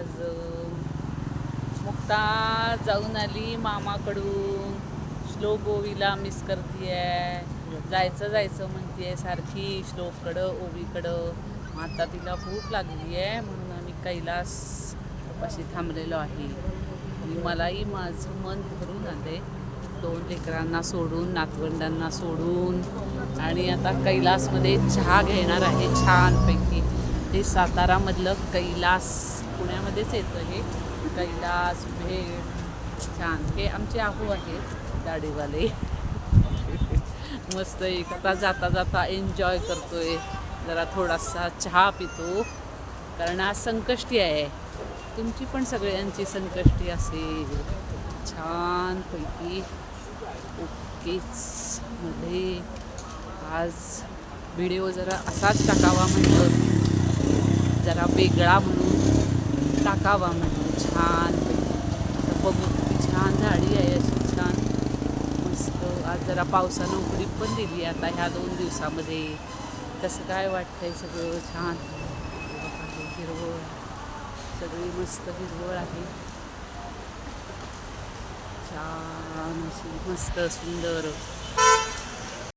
आज मुक्ता जाऊन आली मामाकडून. श्लोक ओवीला मिस करतीये. जायचं जायचं म्हणतीये सारखी श्लोककडं ओवीकडं. मग आता तिला भूक लागली आहे म्हणून आम्ही कैलास पाशी थांबलेलो आहे. आणि मलाही माझं मन भरून आले दोन लेकरांना सोडून नातवंडांना सोडून. आणि आता कैलासमध्ये चहा घेणार आहे छानपैकी. हे सातारामधलं कैलास पुण्यामध्येच येतं हे. कैलास भेट छान. हे आमचे आहू आहेत दाढीवाले. मस्त एक आता जाता जाता एन्जॉय करतोय. जरा थोडासा चहा पितो. कारण आज संकष्टी आहे. तुमची पण सगळ्यांची संकष्टी असेल. छानपैकी ओकेच. मध्ये आज व्हिडिओ जरा असाच टाकावा म्हणलं. जरा वेगळा म्हणून टाकावा म्हटलं छान आता बघू किती छान झाडी आहे अशी छान. मस्त. आज जरा पावसानं उघडी पण दिली आता ह्या दोन दिवसामध्ये. कसं काय वाटतंय सगळं? छान. हिरवळ. सगळी मस्त हिरवळ आहे. छान अशी मस्त सुंदर.